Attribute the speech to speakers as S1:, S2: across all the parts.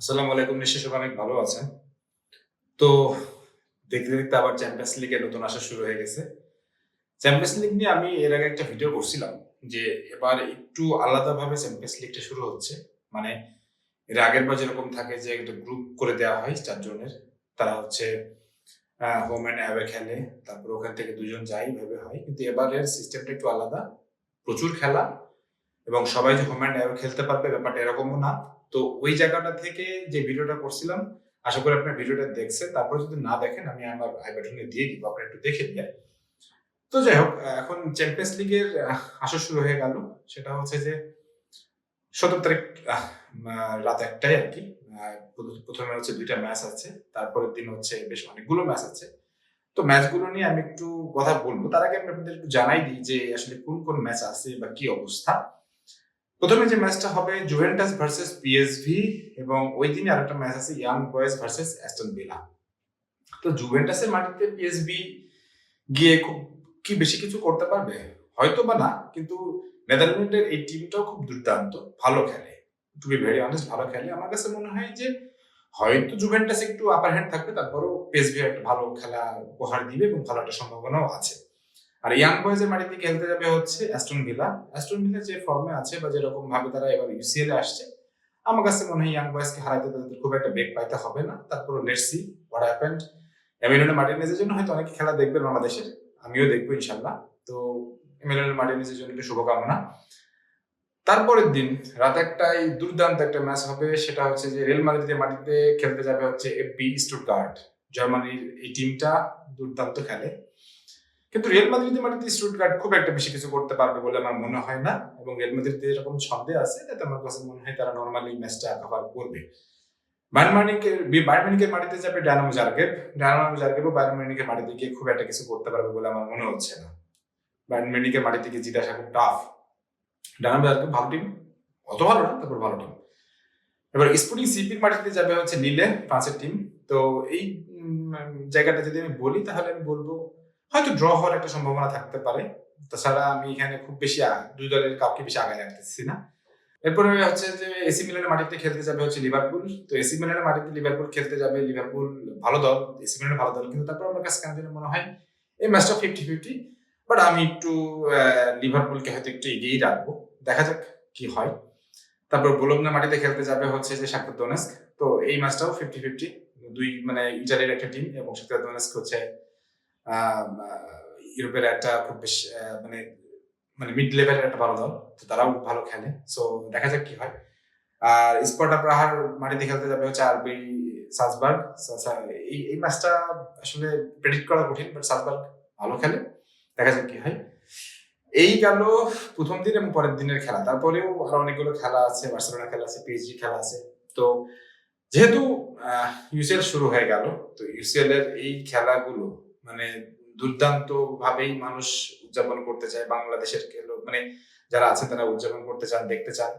S1: আসসালামু আলাইকুম, নিশ্চয়ই সবাই অনেক ভালো আছেন। তো দেখতে দেখতে আবার চ্যাম্পিয়ন্স লিগে নতুন আসা শুরু হয়ে গেছে। চ্যাম্পিয়ন্স লিগ নিয়ে আমি এর আগে একটা ভিডিও করছিলাম যে এবার একটু আলাদাভাবে চ্যাম্পিয়ন্স লিগটা শুরু হচ্ছে। মানে এর আগের বার যেরকম থাকে যে একটা গ্রুপ করে দেওয়া হয় চারজনের, তারা হচ্ছে হোম অ্যান্ড অ্যাওয়ে খেলে, তারপর ওখান থেকে দুজন যাই ভাবে হয়। কিন্তু এবারের সিস্টেমটা একটু আলাদা। প্রচুর খেলা এবং সবাই যে হোম অ্যান্ড অ্যাওয়ে খেলতে পারবে ব্যাপারটা এরকমও না। তো ওই জায়গাটা থেকে যে ভিডিওটা করছিলাম, আশা করি আপনার ভিডিওটা দেখছেন। তারপর যদি না দেখেন, আমি আমার আই বাটনে দিয়ে দিব, আপনারা একটু দেখে দিয়ে তো যাই হোক এখন চ্যাম্পিয়ন্স লিগের আসর শুরু হয়ে গেল। সেটা হচ্ছে যে সতেরো তারিখ রাত একটাই আর কি। প্রথমে হচ্ছে দুইটা ম্যাচ আছে। তারপরের দিন হচ্ছে বেশ অনেকগুলো ম্যাচ আছে। তো ম্যাচগুলো নিয়ে আমি একটু কথা বলব। তার আগে আমি আপনাদের একটু জানাই দিই যে আসলে কোন কোন ম্যাচ আছে বা কি অবস্থা। প্রথমে যে ম্যাচটা হবে জুভেন্টাস ভার্সেস পিএসভি এবং ওই দিনে আরেকটা ম্যাচ আছে Young Boys versus Aston Villa. তো জুভেন্টাসের মাটিতে পিএসভি গিয়ে খুব কি বেশি কিছু করতে পারবে? হয়তো বা না, কিন্তু নেদারল্যান্ডের এই টিমটাও খুব দুর্দান্ত, ভালো খেলে। টু বি ভেরি অনেস্ট ভালো খেলে। আমার কাছে মনে হয় যে হয়তো জুভেন্টাস একটু আপার হ্যান্ড থাকবে, তারপরও পিএসভি একটা ভালো খেলা উপহার দিবে এবং ভালো একটা সম্ভাবনাও আছে। আর ইয়াং বয়েজের মাটিতে খেলতে যাবে হচ্ছে অ্যাস্টন ভিলা অ্যাস্টন ভিলা যে ফর্মে আছে বা যেরকম ভাবে তারা এবার ইউসিএল এ আসছে, আমার কাছে মনে হয় ইয়াং বয়েজকে হারাইতে তাদের খুব একটা বেগ পাইতে হবে না। তারপর let's see what happened Emiliano মার্টিনেজের জন্য হয়তো অনেকে খেলা দেখবেন বাংলাদেশের, আমিও দেখব ইনশাল্লাহ তো এমিলিয়ানো মার্টিনেজের জন্য একটু শুভকামনা। তারপরের দিন রাত একটাই দুর্দান্ত একটা ম্যাচ হবে, সেটা হচ্ছে যে রিয়াল মাদ্রিদের মাটিতে খেলতে যাবে হচ্ছে এফবি স্টুটগার্ট জার্মানির এই টিমটা দুর্দান্ত খেলে। কিন্তু রিয়াল মাদ্রিদের মাটিতে স্টুটগার্ট খুব একটা বেশি কিছু করতে পারবে বলে আমার মনে হয় না এবং রিয়াল মাদ্রিদ এরকম ছন্দে আছে তাতে আমার কাছে মনে হয় তারা নর্মালি ম্যাচটা কভার করবে। বায়ার্ন মানিকের বায়ার্ন মাটিতে যাবে ডায়নামো জারগেব ডায়নামো জারগেবও বায়ার্ন মানিকের মাটিতে গিয়ে খুব একটা কিছু করতে পারবে বলে আমার মনে হচ্ছে না। বায়ার্ন মানিকের মাটি থেকে জিতে আসা খুব টাফ ডায়নামো জারগেব ভালো টিম অত ভালো না, তারপর ভালো টিম এবার স্পুটিং সিপির মাটিতে যাবে হচ্ছে নীলে ফ্রান্সের টিম তো এই জায়গাটা যদি আমি বলি, তাহলে আমি বলব হয়তো ড্র হওয়ার একটা সম্ভাবনা থাকতে পারে। তাছাড়া আমি এখানে খুব বেশি দুই দলের কাউকে বেশি আগায় রাখতেছি না। এরপরে হচ্ছে যে এসি মিলানের মাটিতে খেলতে যাবে হচ্ছে লিভারপুল। তো এসি মিলানের মাটিতে লিভারপুল খেলতে যাবে, লিভারপুল ভালো দল, এসি মিলানের ভালো দল। কিন্তু তারপর আমার কাছে কেন জানি মনে হয় এই ম্যাচটা ফিফটি ফিফটি বাট আমি একটু লিভারপুলকে হয়তো একটু এগিয়েই রাখব। দেখা যাক কি হয়। তারপর বোলগনা মাটিতে খেলতে যাবে হচ্ছে যে শাক্তার দোনেস্ক। তো এই ম্যাচটাও ফিফটি ফিফটি দুই মানে ইটালির একটা টিম এবং শাক্তার দোনেস্ক হচ্ছে ইউরোপের একটা খুব বেশ মানে মানে মিড লেভেলের একটা ভালো দল, তো তারাও ভালো খেলে। সো দেখা যাক কি হয়। আর স্পর্টা প্রাহার মাটিতে খেলতে যাবে হচ্ছে আরবি সালসবার্গ। সা- সা- এই এই ম্যাচটা আসলে প্রেডিক্ট করা কঠিন বাট সালসবার্গ ভালো খেলে। দেখা যাক কি হয়। এই গেল প্রথম দিন এবং পরের দিনের খেলা। তারপরেও আরও অনেকগুলো খেলা আছে বার্সেলোনা খেলা আছে পিএসজি খেলা আছে। তো, যেহেতু ইউসিএল শুরু হয়ে গেল, তো ইউসিএল এর এই খেলাগুলো মানে দুর্দান্ত ভাবেই মানুষ উদযাপন করতে চায়, বাংলাদেশের মানে যারা আছে তারা উদযাপন করতে চান, দেখতে চান।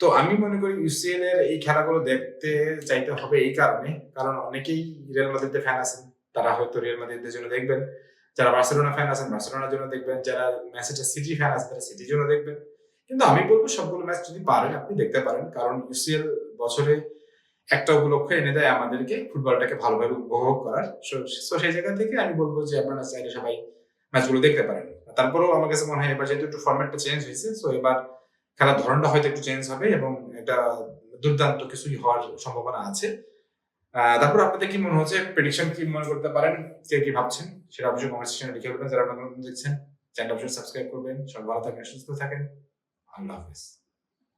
S1: তো আমি মনে করি ইউসিএল এর এই খেলাগুলো দেখতে চাইতে হবে এই কারণে, কারণ অনেকেই রিয়াল মাদ্রিদের ফ্যান আছেন, তারা হয়তো রিয়াল মাদ্রিদের জন্য দেখবেন। যারা বার্সেলোনা ফ্যান আছেন বার্সেলোনার জন্য দেখবেন। যারা ম্যানচেস্টার সিটি ফ্যান আছেন, তারা সিটির জন্য দেখবেন। কিন্তু আমি বলব সবগুলো ম্যাচ যদি পারেন, আপনি দেখতে পারেন। কারণ ইউসিএল বছরে একটা উপলক্ষ এনে দেয় আমাদেরকে ফুটবলটাকে ভালোভাবে উপভোগ করার। তো সেই জায়গা থেকে আমি বলব যে আপনারা চাইলে সবাই ম্যাচগুলো দেখতে পারেন। তারপরেও আমার কাছে মনে হয় এবার যেহেতু একটু ফরম্যাটটা চেঞ্জ হয়েছে সো এবার খেলার ধরনটা হয়তো একটু চেঞ্জ হবে এবং এটা দুর্দান্ত কিছুই হওয়ার সম্ভাবনা আছে। তারপর আপনাদের কি মনে হচ্ছে প্রেডিকশন কি মনে করতে পারেন? কে কি ভাবছেন? সেটা অবশ্যই কমেন্ট সেকশনে লিখে দেবেন। যারা আপনারা দেখছেন চ্যানেল অবশ্যই সাবস্ক্রাইব করবেন। সবাই ভালো থাকেন, সুস্থ থাকেন। আল্লাহ হাফেজ।